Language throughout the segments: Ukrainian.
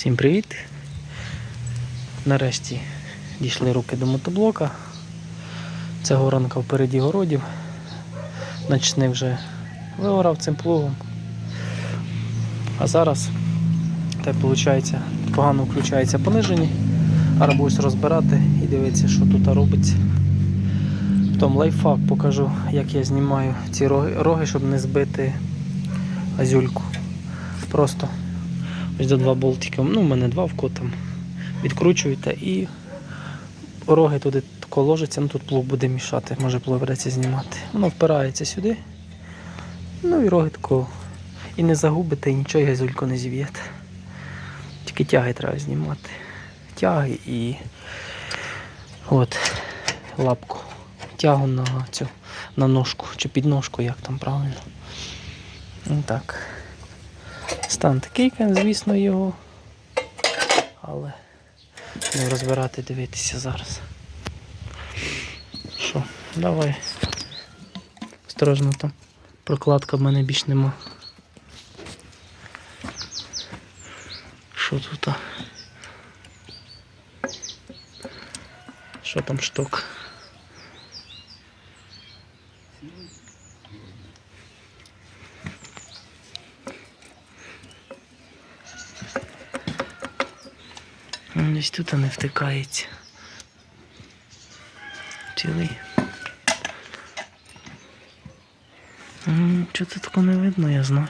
Всім привіт! Нарешті дійшли руки до мотоблока. Це горанка впереді городів. Начни вже виорав цим плугом. А зараз так виходить, погано включається понижені. Зараз будеш розбирати і дивитися, що тут робиться. Потім лайфхак покажу, як я знімаю ці роги, роги щоб не збити азюльку. Просто ось до два болтики. Ну, у мене два в там. Відкручуєте і роги туди тако ложиться, ну тут плуг буде мішати, може плуг знімати. Воно впирається сюди. Ну і роги такого. І не загубите, і нічого і газюльку не зів'єте. Тільки тяги треба знімати. Тяги і от лапку. Тягу на цю на ножку чи підножку, як там правильно. Ну, Так. Стан такий, звісно, його. Але не розбирати, дивитися зараз. Що, давай. Осторожно там. Прокладка в мене більш нема. Що тут? Що там шток? Десь тут не втикається. Цілий. Чого це тако не видно, я знаю.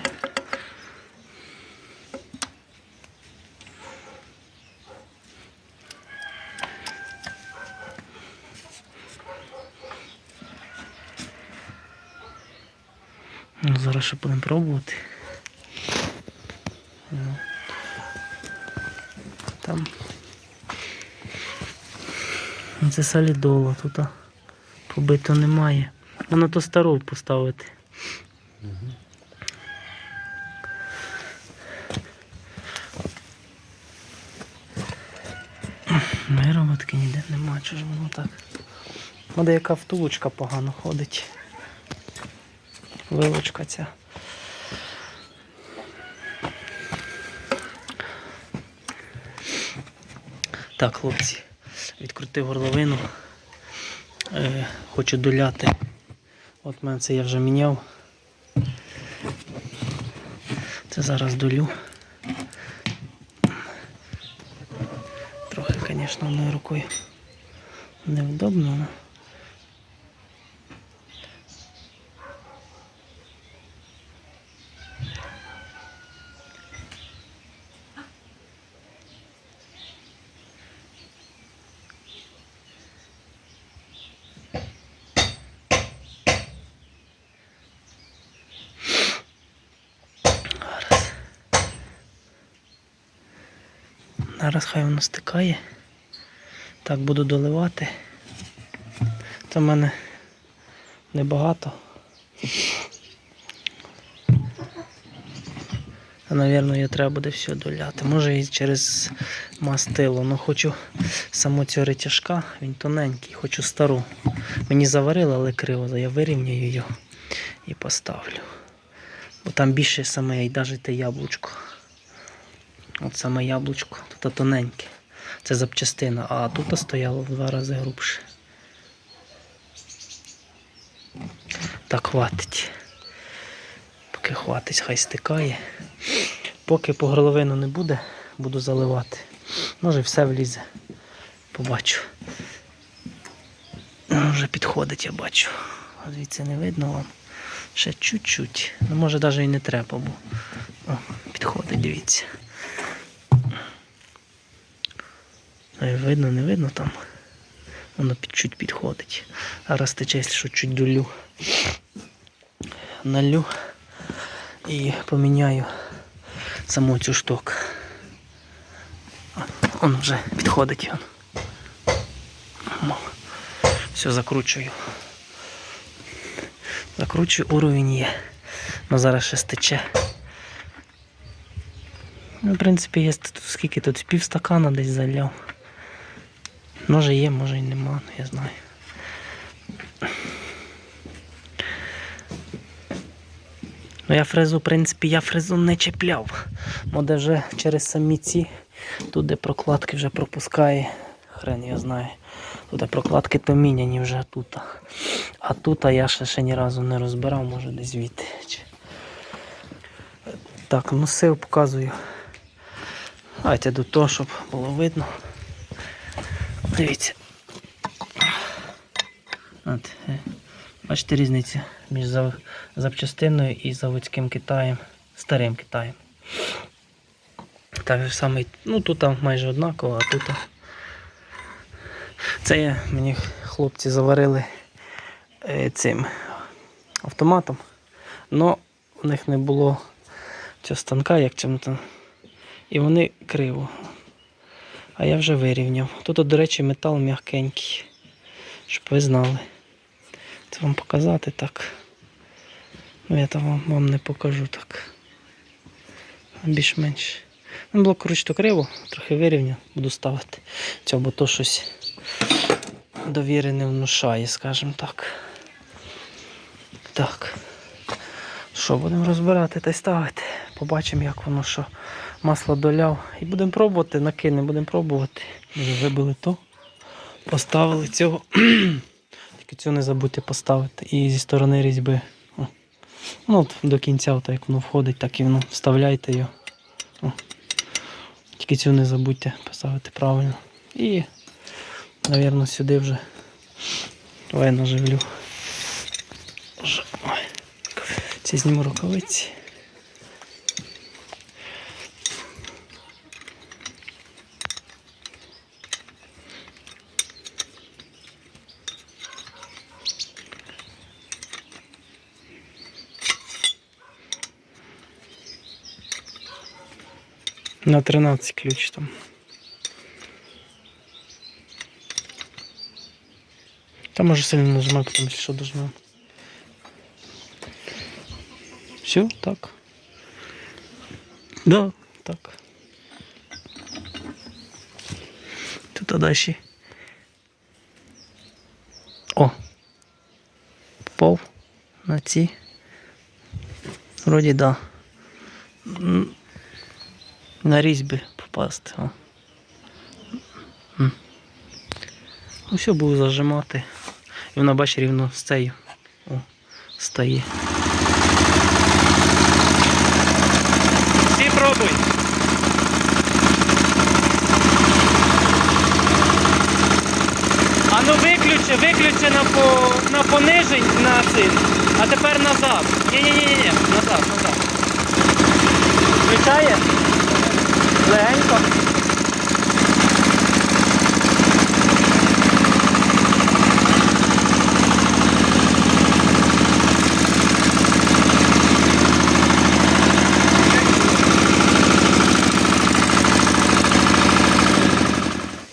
Ну, зараз ще будемо пробувати. Ну. Там. Ну, Це солідоло тут побито немає. Воно то стару поставити. Вироботки ніде нема, чого ж воно так. Може яка втулочка погано ходить. Вилочка ця. Так, хлопці, відкрутив горловину. Е, хочу доляти. От мене це я вже міняв. Це зараз долю. Трохи, звісно, одною рукою невдобно. але Зараз хай воно стикає. Так, буду доливати. Це в мене небагато. А, Навірно, її треба буде все доляти. Може і через мастило. Ну хочу саму цю ретяжка, він тоненький, хочу стару. Мені заварили, але криво, я вирівняю його і поставлю. Бо там більше саме і навіть те яблучко. От саме яблучко, тут тоненьке. Це запчастина, а тут стояло в два рази грубше. Так хватить. Поки хватить, хай стикає. Поки по горловину не буде, буду заливати. Може все влізе. Побачу. Ну, Вже підходить, я бачу. Звідси не видно вам. Ще чуть-чуть. Ну може навіть і не треба, бо О, підходить, дивіться. Видно, не видно там. Воно чуть підходить. Зараз тече, що чуть долю. Налю і поміняю саму цю штуку. Он вже підходить. Он. Все, закручую. Закручую, уровень є. Ну зараз ще стече. Ну, в принципі, є скільки тут пів стакана десь заляв. Може є, може і нема, я знаю. Ну я фрезу, в принципі, я фрезу не чіпляв. Моде вже через самі ці, тут де прокладки вже пропускає. Хрен я знаю. Тут прокладки поміняні вже тут. А тут я ще, ще ні разу не розбирав, може десь звідти. Так, ну сил показую. Давайте до того, щоб було видно. Дивіться. От, е, бачите різницю між запчастиною і заводським Китаєм, старим Китаєм. Так же ну тут майже однаково, а тут. Це я, мені хлопці заварили е, цим автоматом. Но у них не було цього станка, як чим-то. І вони криво. А я вже вирівняв. Тут, до речі, метал м'якенький. Щоб ви знали. Це вам показати так. Ну, я там вам, вам не покажу так. Більш-менш. Ну, було, коротше, то криво, трохи вирівняв, буду ставити. Цього, бо то щось довіри не внушає, скажімо так. Так. Що, будемо розбирати та й ставити. Побачимо, як воно що. Масло доляв. І будемо пробувати, накинемо, будемо пробувати. Вже вибили то. Поставили цього. Тільки цього не забудьте поставити. І зі сторони різьби. Ну, от до кінця, от як воно входить, так і воно вставляйте його. О. Тільки цього не забудьте поставити правильно. І, напевно, сюди вже. Давай наживлю. Ці зніму рукавиці. На 13 ключ там. Там може сильно нажимати, потому що должно. Все, так. Да, так. Тут далі. О! Попав на ці. Вроді да. На різьби попасти. О. Ну буду зажимати. І вона бачить рівно з цією. О, стає. Всі пробуй. А ну виключи, виключи на, по, на понижень на цим. А тепер назад. Ні-ні-ні, назад, назад. Включає? Легенько.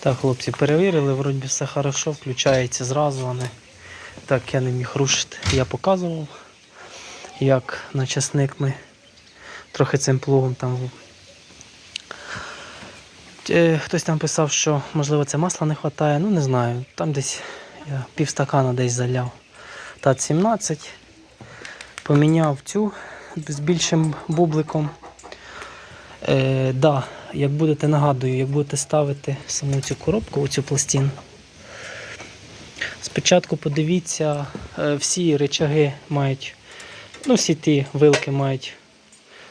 Так, хлопці, перевірили, вроді все хорошо, включається зразу, а не так я не міг рушити. Я показував, як на часник ми трохи цим плугом там. Е, Хтось там писав, що можливо це масла не вистачає, ну не знаю. Там десь я пів стакана десь заляв. Тат 17. Поміняв цю з більшим бубликом. Е, да, як будете, нагадую, як будете ставити саму цю коробку, оцю пластину. Спочатку подивіться, е, всі речаги мають, ну, всі ті вилки мають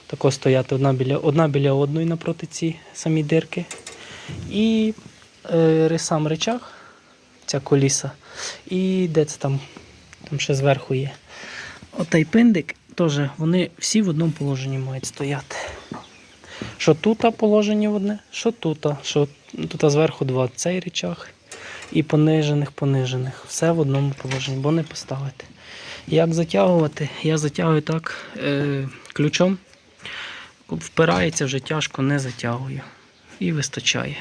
тако стояти одна біля, одна біля одної напроти ці самі дирки. І е, сам речах, ця коліса. І де це там? Там ще зверху є. Отай пиндик, теж вони всі в одному положенні мають стояти. Що тут положення одне, що тут, що тут зверху два цей речах і понижених, понижених. Все в одному положенні, бо не поставити. Як затягувати? Я затягую так е, ключом. Впирається вже тяжко, не затягую. І вистачає.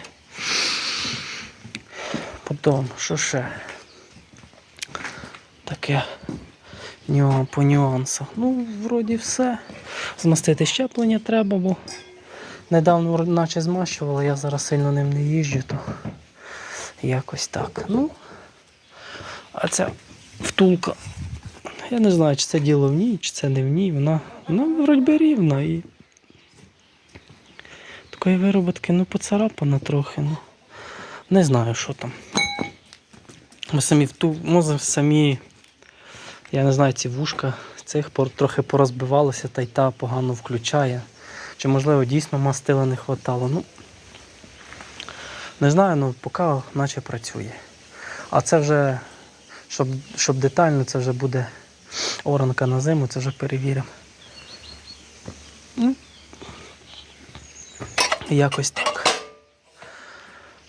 Потім, що ще? Таке по нюансах. Ну, вроді все. Змастити щеплення треба, бо недавно наче змащували, я зараз сильно ним не їжджу, то якось так. Ну, а ця втулка. Я не знаю, чи це діло в ній, чи це не в ній. Вона Ну, вроді би рівно і. Такої вироботки, ну, поцарапано трохи. Ну. Не знаю, що там. Ми самі вту, може, самі, я не знаю, ці вушка цих пор- трохи порозбивалося, та й та погано включає. Чи можливо дійсно мастила не хватало. Ну, не знаю, ну поки наче працює. А це вже, щоб, щоб детально, це вже буде оранка на зиму, це вже перевіримо. Ну, якось так.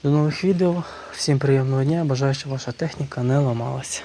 До нових відео. Всім приємного дня. Бажаю, щоб ваша техніка не ламалася.